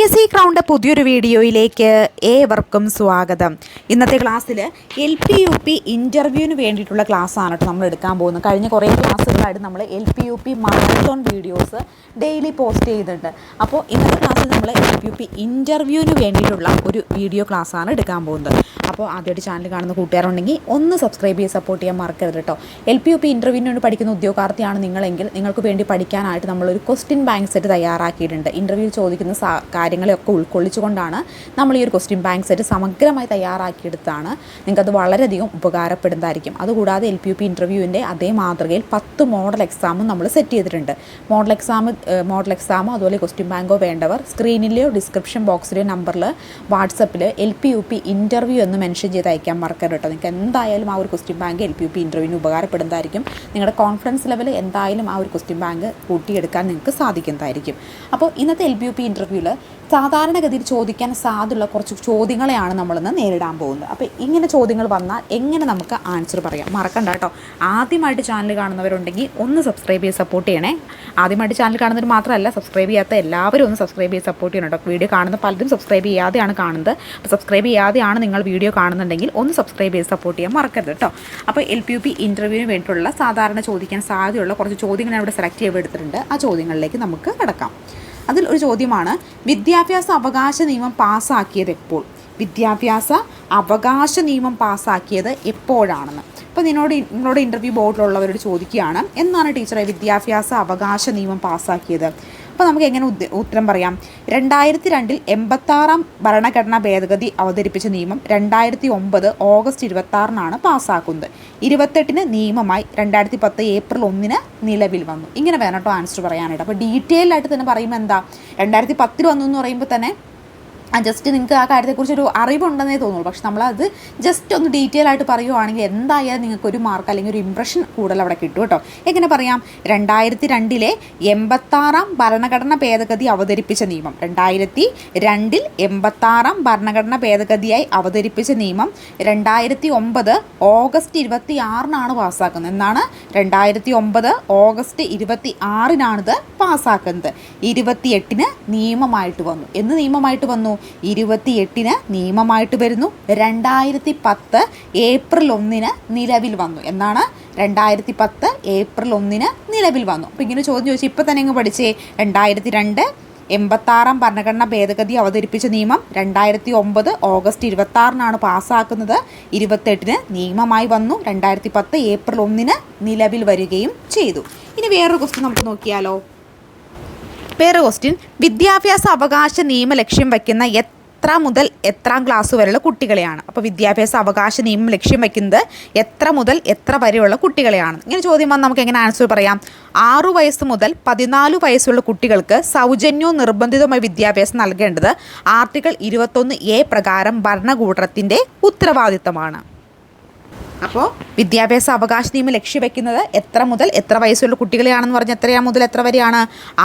S C crowned പുതിയൊരു വീഡിയോയിലേക്ക് ഏവർക്കും സ്വാഗതം. ഇന്നത്തെ ക്ലാസ്സിൽ എൽ പി യു പി ഇന്റർവ്യൂവിന് വേണ്ടിയിട്ടുള്ള ക്ലാസ്സാണ് കേട്ടോ നമ്മൾ എടുക്കാൻ പോകുന്നത്. കഴിഞ്ഞ കുറേ ക്ലാസ്സുകളായിട്ട് നമ്മൾ L P U P marathon videos daily post ചെയ്തിട്ടുണ്ട്. അപ്പോൾ ഇന്നത്തെ ക്ലാസ്സിൽ നമ്മൾ എൽ പി യു പി ഇന്റർവ്യൂവിന് വേണ്ടിയിട്ടുള്ള ഒരു വീഡിയോ ക്ലാസ്സാണ് എടുക്കാൻ പോകുന്നത്. അപ്പോൾ ആദ്യമായിട്ട് ചാനൽ കാണുന്ന കൂട്ടുകാരുണ്ടെങ്കിൽ ഒന്ന് സബ്സ്ക്രൈബ് ചെയ്ത് സപ്പോർട്ട് ചെയ്യാൻ മറക്കരുത് കേട്ടോ എൽ പി യു പി ഇന്റർവ്യൂവിന് വേണ്ടി പഠിക്കുന്ന ഉദ്യോഗാർത്ഥിയാണ് നിങ്ങളെങ്കിൽ നിങ്ങൾക്ക് വേണ്ടി പഠിക്കാനായിട്ട് നമ്മളൊരു ക്വസ്റ്റ്യൻ ബാങ്ക് സെറ്റ് തയ്യാറാക്കിയിട്ടുണ്ട്. ഇന്റർവ്യൂവിൽ ചോദിക്കുന്ന കാര്യങ്ങളെയൊക്കെ ഉൾക്കൊള്ളിച്ചുകൊണ്ടാണ് നമ്മൾ ഈ ഒരു ക്വസ്റ്റ്യൻ ബാങ്ക് സെറ്റ് സമഗ്രമായി തയ്യാറാക്കിയെടുത്താണ് നിങ്ങൾക്കത് വളരെയധികം ഉപകാരപ്പെടുന്നതായിരിക്കും. അതുകൂടാതെ എൽ പി യു പി ഇന്റർവ്യൂവിന്റെ അതേ മാതൃകയിൽ പത്ത് മോഡൽ എക്സാമും നമ്മൾ സെറ്റ് ചെയ്തിട്ടുണ്ട്. മോഡൽ എക്സാം മോഡൽ എക്സാമോ അതുപോലെ ക്വസ്റ്റ്യൻ ബാങ്കോ വേണ്ടവർ സ്ക്രീനിലെയോ ഡിസ്ക്രിപ്ഷൻ ബോക്സിലെയോ നമ്പറിൽ വാട്സപ്പിൽ L P U P interview എന്ന് മെൻഷൻ ചെയ്ത് അയക്കാൻ മറക്കരുത് കേട്ടോ. നിങ്ങൾക്ക് എന്തായാലും ആ ഒരു question bank L P U P ഇന്റർവ്യൂവിന് ഉപകാരപ്പെടുന്നതായിരിക്കും. നിങ്ങളുടെ കോൺഫിഡൻസ് ലെവൽ എന്തായാലും ആ ഒരു ക്വസ്റ്റ്യൻ ബാങ്ക് കൂട്ടിയെടുക്കാൻ നിങ്ങൾക്ക് സാധിക്കുന്നതായിരിക്കും. അപ്പോൾ ഇന്നത്തെ എൽ പി യു പി ഇന്റർവ്യൂവിൽ സാധാരണഗതിയിൽ ചോദിക്കാൻ സാധ്യതയുള്ള കുറച്ച് ചോദ്യങ്ങളെയാണ് നമ്മളിന്ന് നേരിടാൻ പോകുന്നത്. അപ്പോൾ ഇങ്ങനെ ചോദ്യങ്ങൾ വന്നാൽ എങ്ങനെ നമുക്ക് ആൻസർ പറയാം? മറക്കണ്ട കേട്ടോ. ആദ്യമായിട്ട് ചാനൽ കാണുന്നവരുണ്ടെങ്കിൽ ഒന്ന് സബ്സ്ക്രൈബ് ചെയ്ത് സപ്പോർട്ട് ചെയ്യണേ. ആദ്യമായിട്ട് ചാനൽ കാണുന്നവർ മാത്രമല്ല സബ്സ്ക്രൈബ് ചെയ്യാത്ത എല്ലാവരും ഒന്ന് സബ്സ്ക്രൈബ് ചെയ്ത് സപ്പോർട്ട് ചെയ്യണം കേട്ടോ. വീഡിയോ കാണുന്ന പലരും സബ്സ്ക്രൈബ് ചെയ്യാതെയാണ് കാണുന്നത്. അപ്പോൾ സബ്സ്ക്രൈബ് ചെയ്യാതെയാണ് നിങ്ങൾ വീഡിയോ കാണുന്നുണ്ടെങ്കിൽ ഒന്ന് സബ്സ്ക്രൈബ് ചെയ്ത് സപ്പോർട്ട് ചെയ്യാൻ മറക്കരുത് കേട്ടോ. അപ്പോൾ എൽ പി യു പി ഇന്റർവ്യൂവിന് വേണ്ടിയിട്ടുള്ള സാധാരണ ചോദിക്കാൻ സാധ്യതയുള്ള കുറച്ച് ചോദ്യങ്ങൾ ഇവിടെ സെലക്ട് ചെയ്ത് എടുത്തിട്ടുണ്ട്. ആ ചോദ്യങ്ങളിലേക്ക് നമുക്ക് കിടക്കാം. അതിൽ ഒരു ചോദ്യമാണ് വിദ്യാഭ്യാസ അവകാശ നിയമം പാസ്സാക്കിയത് എപ്പോൾ? വിദ്യാഭ്യാസ അവകാശ നിയമം പാസ്സാക്കിയത് എപ്പോഴാണെന്ന്. അപ്പോൾ നിന്നോട് നിങ്ങളോട് ഇന്റർവ്യൂ ബോർഡിലുള്ളവരോട് ചോദിക്കുകയാണ് എന്നാണ് ടീച്ചറെ വിദ്യാഭ്യാസ അവകാശ നിയമം പാസ്സാക്കിയത് അപ്പോൾ നമുക്ക് എങ്ങനെ ഉത്തരം പറയാം? രണ്ടായിരത്തി രണ്ടിൽ എൺപത്താറാം ഭരണഘടനാ ഭേദഗതി അവതരിപ്പിച്ച നിയമം രണ്ടായിരത്തി ഒമ്പത് ഓഗസ്റ്റ് ഇരുപത്താറിനാണ് പാസ്സാക്കുന്നത്. ഇരുപത്തെട്ടിന് നിയമമായി രണ്ടായിരത്തി പത്ത് ഏപ്രിൽ ഒന്നിന് നിലവിൽ വന്നു. ഇങ്ങനെ വേണം കേട്ടോ ആൻസർ പറയാനായിട്ട്. അപ്പോൾ ഡീറ്റെയിൽ ആയിട്ട് തന്നെ പറയുമ്പോൾ എന്താ? രണ്ടായിരത്തി പത്തിൽ വന്നു എന്ന് പറയുമ്പോൾ തന്നെ ജസ്റ്റ് നിങ്ങൾക്ക് ആ കാര്യത്തെക്കുറിച്ച് ഒരു അറിവുണ്ടെന്നേ തോന്നുള്ളൂ. പക്ഷെ നമ്മളത് ജസ്റ്റ് ഒന്ന് ഡീറ്റെയിൽ ആയിട്ട് പറയുവാണെങ്കിൽ എന്തായാലും നിങ്ങൾക്ക് ഒരു മാർക്ക് അല്ലെങ്കിൽ ഒരു ഇമ്പ്രഷൻ കൂടുതൽ അവിടെ കിട്ടും കേട്ടോ. എങ്ങനെ പറയാം? രണ്ടായിരത്തി രണ്ടിലെ എൺപത്താറാം ഭരണഘടന ഭേദഗതി അവതരിപ്പിച്ച നിയമം. രണ്ടായിരത്തി രണ്ടിൽ എൺപത്താറാം ഭരണഘടന ഭേദഗതിയായി അവതരിപ്പിച്ച നിയമം. രണ്ടായിരത്തി ഒമ്പത് ഓഗസ്റ്റ് ഇരുപത്തി ആറിനാണ് പാസ്സാക്കുന്നത്. എന്നാണ് രണ്ടായിരത്തി ഒമ്പത് ഓഗസ്റ്റ് ഇരുപത്തി ആറിനാണിത് പാസ്സാക്കുന്നത്. ഇരുപത്തിയെട്ടിന് നിയമമായിട്ട് വന്നു. എന്ന് നിയമമായിട്ട് വന്നു? ഇരുപത്തിയെട്ടിന് നിയമമായിട്ട് വരുന്നു. രണ്ടായിരത്തി പത്ത് ഏപ്രിൽ ഒന്നിന് നിലവിൽ വന്നു. എന്നാണ് രണ്ടായിരത്തി പത്ത് ഏപ്രിൽ ഒന്നിന് നിലവിൽ വന്നു. അപ്പോൾ ഇങ്ങനെ ചോദ്യം ചോദിച്ചു ഇപ്പോൾ തന്നെ അങ്ങ് പഠിച്ചേ. രണ്ടായിരത്തി രണ്ട് എൺപത്താറാം ഭരണഘടനാ ഭേദഗതി അവതരിപ്പിച്ച നിയമം രണ്ടായിരത്തി ഒമ്പത് ഓഗസ്റ്റ് ഇരുപത്തി ആറിനാണ് പാസ്സാക്കുന്നത്. ഇരുപത്തെട്ടിന് നിയമമായി വന്നു. രണ്ടായിരത്തി പത്ത് ഏപ്രിൽ ഒന്നിന് നിലവിൽ വരികയും ചെയ്തു. ഇനി വേറൊരു ക്വസ്റ്റ്യൻ നമുക്ക് നോക്കിയാലോ? വേറെ ക്വസ്റ്റ്യൻ വിദ്യാഭ്യാസ അവകാശ നിയമ ലക്ഷ്യം വയ്ക്കുന്ന എത്ര മുതൽ എത്രാം ക്ലാസ് വരെയുള്ള കുട്ടികളെയാണ്? അപ്പോൾ വിദ്യാഭ്യാസ അവകാശ നിയമം ലക്ഷ്യം വയ്ക്കുന്നത് എത്ര മുതൽ എത്ര വരെയുള്ള കുട്ടികളെയാണ്? ഇങ്ങനെ ചോദ്യം വന്ന് നമുക്ക് എങ്ങനെ ആൻസർ പറയാം? ആറു വയസ്സ് മുതൽ പതിനാല് വയസ്സുള്ള കുട്ടികൾക്ക് സൗജന്യവും നിർബന്ധിതവുമായ വിദ്യാഭ്യാസം നൽകേണ്ടത് ആർട്ടിക്കിൾ ഇരുപത്തൊന്ന് എ പ്രകാരം ഭരണകൂടത്തിന്റെ ഉത്തരവാദിത്തമാണ്. അപ്പോൾ വിദ്യാഭ്യാസ അവകാശ നിയമം ലക്ഷ്യവെക്കുന്നത് എത്ര മുതൽ എത്ര വയസ്സുള്ള കുട്ടികളെയാണെന്ന് പറഞ്ഞ എത്രയാ മുതൽ എത്ര വരെയാണ്?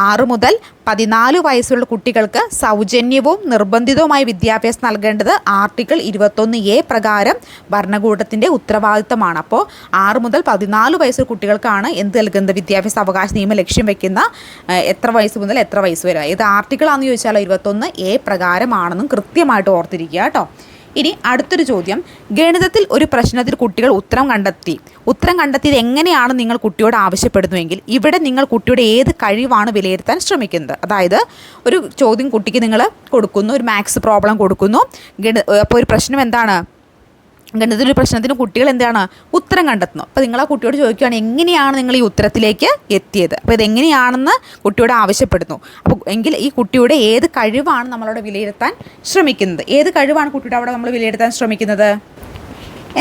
ആറ് മുതൽ പതിനാല് വയസ്സുള്ള കുട്ടികൾക്ക് സൗജന്യവും നിർബന്ധിതവുമായ വിദ്യാഭ്യാസം നൽകേണ്ടത് ആർട്ടിക്കിൾ ഇരുപത്തൊന്ന് എ പ്രകാരം ഭരണകൂടത്തിന്റെ ഉത്തരവാദിത്തമാണ്. അപ്പോൾ ആറ് മുതൽ പതിനാല് വയസ്സുള്ള കുട്ടികൾക്കാണ് എന്ത് നൽകുന്നത്? വിദ്യാഭ്യാസ അവകാശ നിയമം ലക്ഷ്യം വെക്കുന്ന എത്ര വയസ്സ് മുതൽ എത്ര വയസ്സ് വരെ? ഏത് ആർട്ടിക്കിളാണെന്ന് ചോദിച്ചാലോ ഇരുപത്തൊന്ന് എ പ്രകാരമാണെന്നും കൃത്യമായിട്ട് ഓർത്തിരിക്കുക കേട്ടോ. ഇനി അടുത്തൊരു ചോദ്യം. ഗണിതത്തിൽ ഒരു പ്രശ്നത്തിൽ കുട്ടികൾ ഉത്തരം കണ്ടെത്തി. ഉത്തരം കണ്ടെത്തിയത് എങ്ങനെയാണ് നിങ്ങൾ കുട്ടിയോട് ആവശ്യപ്പെടുന്നുവെങ്കിൽ ഇവിടെ നിങ്ങൾ കുട്ടിയുടെ ഏത് കഴിവാണ് വിലയിരുത്താൻ ശ്രമിക്കുന്നത്. അതായത് ഒരു ചോദ്യം കുട്ടിക്ക് നിങ്ങൾ കൊടുക്കുന്നു ഒരു മാത്സ് പ്രോബ്ലം കൊടുക്കുന്നു. ഗണി അപ്പോൾ ഒരു പ്രശ്നം എന്താണ്? ഗണിതത്തിൽ ഒരു പ്രശ്നത്തിന് കുട്ടികൾ എന്താണ് ഉത്തരം കണ്ടെത്തുന്നു. അപ്പോൾ നിങ്ങൾ ആ കുട്ടിയോട് ചോദിക്കുകയാണ് എങ്ങനെയാണ് നിങ്ങൾ ഈ ഉത്തരത്തിലേക്ക് എത്തിയത്? അപ്പോൾ ഇതെങ്ങനെയാണെന്ന് കുട്ടിയോട് ആവശ്യപ്പെടുന്നു. അപ്പോൾ എങ്കിൽ ഈ കുട്ടിയുടെ ഏത് കഴിവാണ് നമ്മളവിടെ വിലയിരുത്താൻ ശ്രമിക്കുന്നത്? ഏത് കഴിവാണ് കുട്ടിയുടെ അവിടെ നമ്മൾ വിലയിരുത്താൻ ശ്രമിക്കുന്നത്?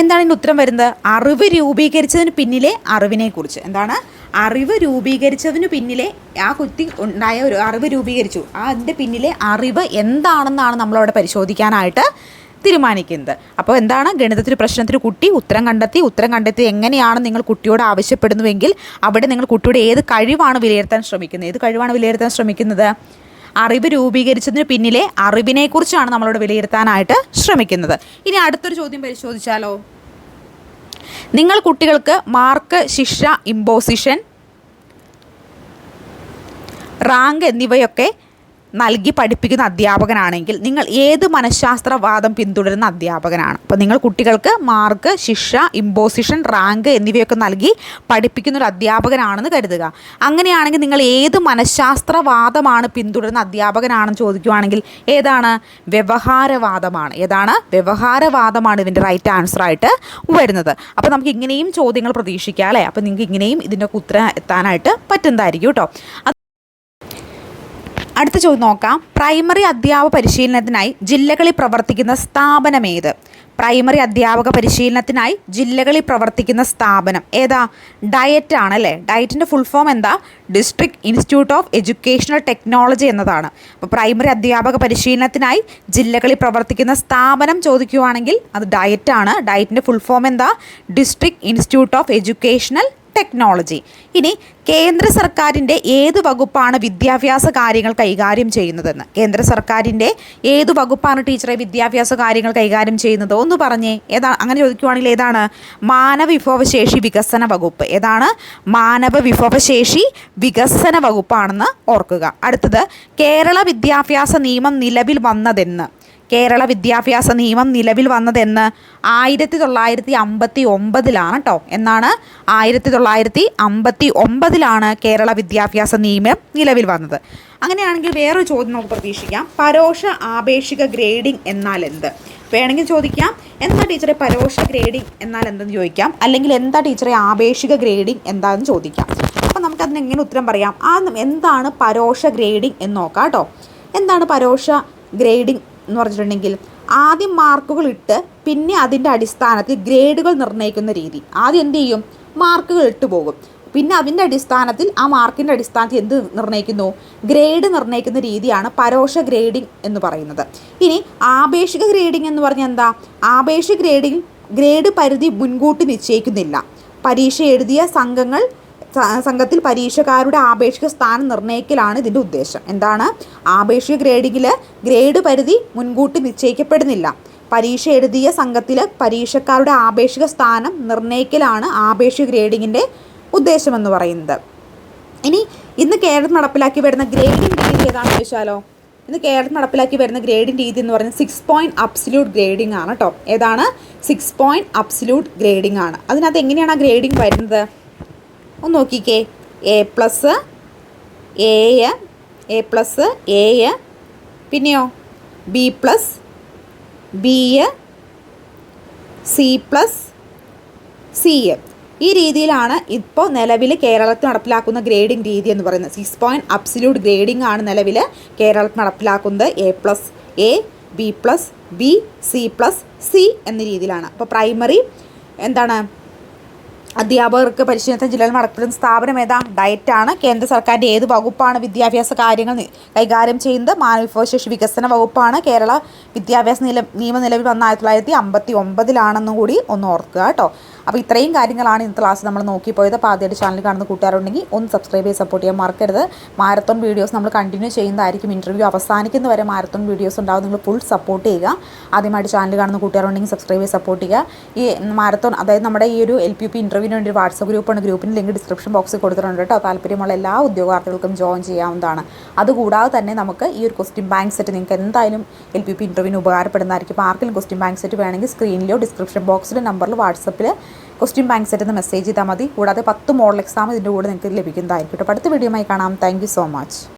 എന്താണ് ഇതിന്റെ ഉത്തരം വരുന്നത്? അറിവ് രൂപീകരിച്ചതിന് പിന്നിലെ അറിവിനെക്കുറിച്ച്. എന്താണ്? അറിവ് രൂപീകരിച്ചതിന് പിന്നിലെ ആ കുട്ടി ഉണ്ടായ ഒരു അറിവ് രൂപീകരിച്ചു. ആ അതിന്റെ പിന്നിലെ അറിവ് എന്താണെന്നാണ് നമ്മളവിടെ പരിശോധിക്കാനായിട്ട് തീരുമാനിക്കുന്നത്. അപ്പോൾ എന്താണ്? ഗണിതത്തിൽ പ്രശ്നത്തിൽ കുട്ടി ഉത്തരം കണ്ടെത്തി ഉത്തരം കണ്ടെത്തി എങ്ങനെയാണ് നിങ്ങൾ കുട്ടിയോട് ആവശ്യപ്പെടുന്നുവെങ്കിൽ അവിടെ നിങ്ങൾ കുട്ടിയുടെ ഏത് കഴിവാണ് വിലയിരുത്താൻ ശ്രമിക്കുന്നത്? ഏത് കഴിവാണ് വിലയിരുത്താൻ ശ്രമിക്കുന്നത്? അറിവ് രൂപീകരിച്ചതിന് പിന്നിലെ അറിവിനെക്കുറിച്ചാണ് നമ്മളോട് വിലയിരുത്താനായിട്ട് ശ്രമിക്കുന്നത്. ഇനി അടുത്തൊരു ചോദ്യം പരിശോധിച്ചാലോ? നിങ്ങൾ കുട്ടികൾക്ക് മാർക്ക് ശിക്ഷ ഇമ്പോസിഷൻ റാങ്ക് എന്നിവയൊക്കെ നൽകി പഠിപ്പിക്കുന്ന അധ്യാപകനാണെങ്കിൽ നിങ്ങൾ ഏത് മനഃശാസ്ത്രവാദം പിന്തുടരുന്ന അധ്യാപകനാണ്? അപ്പോൾ നിങ്ങൾ കുട്ടികൾക്ക് മാർക്ക് ശിക്ഷ ഇമ്പോസിഷൻ റാങ്ക് എന്നിവയൊക്കെ നൽകി പഠിപ്പിക്കുന്ന ഒരു അധ്യാപകനാണെന്ന് കരുതുക. അങ്ങനെയാണെങ്കിൽ നിങ്ങൾ ഏത് മനഃശാസ്ത്രവാദമാണ് പിന്തുടരുന്ന അധ്യാപകനാണെന്ന് ചോദിക്കുവാണെങ്കിൽ ഏതാണ്? വ്യവഹാരവാദമാണ്. ഏതാണ്? വ്യവഹാരവാദമാണ് ഇതിന്റെ റൈറ്റ് ആൻസർ ആയിട്ട് വരുന്നത്. അപ്പോൾ നമുക്ക് ഇങ്ങനെയും ചോദ്യങ്ങൾ പ്രതീക്ഷിക്കാം അല്ലേ? അപ്പോൾ നിങ്ങൾക്ക് ഇങ്ങനെയും ഇതിന്റെ ഉത്തരം എത്താനായിട്ട് പറ്റുന്നതായിരിക്കും കേട്ടോ. അടുത്ത ചോദ്യം നോക്കാം. പ്രൈമറി അധ്യാപക പരിശീലനത്തിനായി ജില്ലകളിൽ പ്രവർത്തിക്കുന്ന സ്ഥാപനം ഏത്? പ്രൈമറി അധ്യാപക പരിശീലനത്തിനായി ജില്ലകളിൽ പ്രവർത്തിക്കുന്ന സ്ഥാപനം ഏതാ? ഡയറ്റ് ആണ് അല്ലേ? ഡയറ്റിന്റെ ഫുൾ ഫോം എന്താ? District institute of educational technology എന്നതാണ്. അപ്പോൾ പ്രൈമറി അധ്യാപക പരിശീലനത്തിനായി ജില്ലകളിൽ പ്രവർത്തിക്കുന്ന സ്ഥാപനം ചോദിക്കുവാണെങ്കിൽ അത് ഡയറ്റ് ആണ്. ഡയറ്റിന്റെ ഫുൾ ഫോം എന്താ? District institute of educational technology. ഇനി കേന്ദ്ര സർക്കാരിന്റെ ഏത് വകുപ്പാണ് വിദ്യാഭ്യാസ കാര്യങ്ങൾ കൈകാര്യം ചെയ്യുന്നതെന്ന്? കേന്ദ്ര സർക്കാരിന്റെ ഏത് വകുപ്പാണ് ടീച്ചറെ വിദ്യാഭ്യാസ കാര്യങ്ങൾ കൈകാര്യം ചെയ്യുന്നത്? ഒന്ന് പറഞ്ഞേ ഏതാ അങ്ങനെ ചോദിക്കുവാണെങ്കിൽ ഏതാണ്? മാനവ വിഭവശേഷി വികസന വകുപ്പ്. ഏതാണ്? മാനവ വിഭവശേഷി വികസന വകുപ്പാണെന്ന് ഓർക്കുക. അടുത്തത് കേരള വിദ്യാഭ്യാസ നിയമം നിലവിൽ വന്നതെന്ന്. കേരള വിദ്യാഭ്യാസ നിയമം നിലവിൽ വന്നതെന്ന് ആയിരത്തി തൊള്ളായിരത്തി അമ്പത്തി ഒമ്പതിലാണ് കേട്ടോ എന്നാണ് ആയിരത്തി തൊള്ളായിരത്തി അമ്പത്തി ഒമ്പതിലാണ് കേരള വിദ്യാഭ്യാസ നിയമം നിലവിൽ വന്നത്. അങ്ങനെയാണെങ്കിൽ വേറൊരു ചോദ്യം നമുക്ക് പ്രതീക്ഷിക്കാം. പരോക്ഷ ആപേക്ഷിക ഗ്രേഡിംഗ് എന്നാൽ എന്ത്? വേണമെങ്കിൽ ചോദിക്കാം. എന്താ ടീച്ചറെ പരോക്ഷ ഗ്രേഡിംഗ് എന്നാൽ എന്തെന്ന് ചോദിക്കാം? അല്ലെങ്കിൽ എന്താ ടീച്ചറെ ആപേക്ഷിക ഗ്രേഡിംഗ് എന്താണെന്ന് ചോദിക്കാം? അപ്പോൾ നമുക്കതിന് എങ്ങനെ ഉത്തരം പറയാം? ആ എന്താണ് പരോക്ഷ ഗ്രേഡിംഗ് എന്ന് നോക്കാം കേട്ടോ എന്താണ് പരോക്ഷ ഗ്രേഡിംഗ് എന്ന് പറഞ്ഞിട്ടുണ്ടെങ്കിൽ ആദ്യം മാർക്കുകൾ ഇട്ട് പിന്നെ അതിന്റെ അടിസ്ഥാനത്തിൽ ഗ്രേഡുകൾ നിർണയിക്കുന്ന രീതി. ആദ്യം എന്ത് ചെയ്യും? മാർക്കുകൾ ഇട്ട് പോകും. പിന്നെ അതിന്റെ അടിസ്ഥാനത്തിൽ ആ മാർക്കിന്റെ അടിസ്ഥാനത്തിൽ എന്ത് നിർണയിക്കുന്നു? ഗ്രേഡ് നിർണയിക്കുന്ന രീതിയാണ് പരോക്ഷ ഗ്രേഡിംഗ് എന്ന് പറയുന്നത്. ഇനി ആപേക്ഷിക ഗ്രേഡിംഗ് എന്ന് പറഞ്ഞാൽ എന്താ? ആപേക്ഷിക ഗ്രേഡിംഗ് ഗ്രേഡ് പരിധി മുൻകൂട്ടി നിശ്ചയിക്കുന്നില്ല. പരീക്ഷ എഴുതിയ സംഘങ്ങൾ സംഘത്തിൽ പരീക്ഷക്കാരുടെ ആപേക്ഷിക സ്ഥാനം നിർണയിക്കലാണ് ഇതിന്റെ ഉദ്ദേശം. എന്താണ്? ആപേക്ഷിക ഗ്രേഡിങ്ങിൽ ഗ്രേഡ് പരിധി മുൻകൂട്ടി നിശ്ചയിക്കപ്പെടുന്നില്ല. പരീക്ഷ എഴുതിയ സംഘത്തിൽ പരീക്ഷക്കാരുടെ ആപേക്ഷിക സ്ഥാനം നിർണയിക്കലാണ് ആപേക്ഷിക ഗ്രേഡിങ്ങിന്റെ ഉദ്ദേശമെന്ന് പറയുന്നത്. ഇനി ഇന്ന് കേരളത്തിൽ നടപ്പിലാക്കി വരുന്ന ഗ്രേഡിംഗ് രീതി ഏതാണെന്ന് ചോദിച്ചാലോ ഇന്ന് കേരളത്തിൽ നടപ്പിലാക്കി വരുന്ന ഗ്രേഡിംഗ് രീതി എന്ന് പറയുന്നത് സിക്സ് പോയിന്റ് അബ്സല്യൂട്ട് ഗ്രേഡിംഗ് ആണ് കേട്ടോ ഏതാണ്? സിക്സ് പോയിന്റ് അബ്സല്യൂട്ട് ഗ്രേഡിംഗ് ആണ്. അതിനകത്ത് എങ്ങനെയാണ് ആ ഗ്രേഡിംഗ് വരുന്നത്? ഒന്ന് നോക്കിക്കേ A plus A A plus A പിന്നെയോ? B plus B C plus C ഈ രീതിയിലാണ് ഇപ്പോൾ നിലവിൽ കേരളത്തിൽ നടപ്പിലാക്കുന്ന ഗ്രേഡിംഗ് രീതി എന്ന് പറയുന്നത്. സിക്സ് പോയിന്റ് അബ്സല്യൂട്ട് ഗ്രേഡിംഗ് ആണ് നിലവിൽ കേരളത്തിൽ നടപ്പിലാക്കുന്നത്. A plus A B plus B C plus C എന്ന രീതിയിലാണ്. അപ്പോൾ പ്രൈമറി എന്താണ്? അധ്യാപകർക്ക് പരിശീലനത്തിന് ജില്ലയിൽ നടത്തുന്ന സ്ഥാപനം ഏതാ ഡയറ്റാണ് കേന്ദ്ര സർക്കാരിന്റെ ഏത് വകുപ്പാണ് വിദ്യാഭ്യാസ കാര്യങ്ങൾ കൈകാര്യം ചെയ്യുന്നത്? മാനവിഭവശേഷി വികസന വകുപ്പാണ് കേരള വിദ്യാഭ്യാസ നില നിയമ നിലവിൽ വന്ന ആയിരത്തി തൊള്ളായിരത്തി അമ്പത്തി ഒമ്പതിലാണെന്നും കൂടി ഒന്ന് ഓർക്കുക കേട്ടോ. അപ്പോൾ ഇത്രയും കാര്യങ്ങളാണ് ഇന്നത്തെ ക്ലാസ് നമ്മൾ നോക്കിപ്പോയത്. അപ്പോൾ ആദ്യമായിട്ട് ചാനൽ കാണുന്ന കൂട്ടുകാരുണ്ടെങ്കിൽ ഒന്ന് സബ്സ്ക്രൈബ് ചെയ്ത് സപ്പോർട്ട് ചെയ്യാൻ മറക്കരുത്. മാരത്തോൺ വീഡിയോസ് നമ്മൾ കണ്ടിന്യൂ ചെയ്യുന്നതായിരിക്കും. ഇന്റർവ്യൂ അവസാനിക്കുന്ന വരെ മാരത്തോൺ വീഡിയോസ് ഉണ്ടാവും. നിങ്ങൾ ഫുൾ സപ്പോർട്ട് ചെയ്യുക. ആദ്യമായിട്ട് ചാനൽ കാണുന്ന കൂട്ടുകാരുണ്ടെങ്കിൽ സബ്സ്ക്രൈബ് ചെയ്ത് സപ്പോർട്ട് ചെയ്യുക. ഈ മാരത്തോൺ അതായത് നമ്മുടെ ഈ ഒരു എൽ പി യു പി ഇന്റർവ്യൂവിന് വേണ്ടി വാട്സപ്പ് ഗ്രൂപ്പാണ്. ഗ്രൂപ്പിന് ലിങ്ക് ഡിസ്ക്രിപ്ഷൻ ബോക്സിൽ കൊടുത്തിട്ടുണ്ട് കേട്ടോ. താല്പര്യമുള്ള എല്ലാ ഉദ്യോഗാർത്ഥികൾക്കും ജോയിൻ ചെയ്യാവുന്നതാണ്. അതുകൂടാതെ തന്നെ നമുക്ക് ഈ ഒരു ക്വസ്റ്റ്യൻ ബാങ്ക് സെറ്റ് നിങ്ങൾക്ക് എന്തായാലും എൽ പി പി ഇന്റർവ്യൂവിന് ഉപകാരപ്പെടുന്നതായിരിക്കും. ആർക്കെങ്കിലും ക്വസ്റ്റ്യൻ ബാങ്ക് സെറ്റ് വേണമെങ്കിൽ സ്ക്രീനിലോ ഡിസ്ക്രിപ്ഷൻ ബോക്സിലോ നമ്പറിൽ വാട്സപ്പിൽ ക്വസ്റ്റ്യൻ ബാങ്ക് സെറ്റ് എന്ന് മെസ്സേജ് ചെയ്താൽ മതി. കൂടാതെ പത്ത് മോഡൽ എക്സാം ഇതിന്റെ കൂടെ നിങ്ങൾക്ക് ലഭിക്കുന്നതായിരിക്കും കേട്ടോ. അടുത്ത വീഡിയോയുമായി കാണാം. Thank so much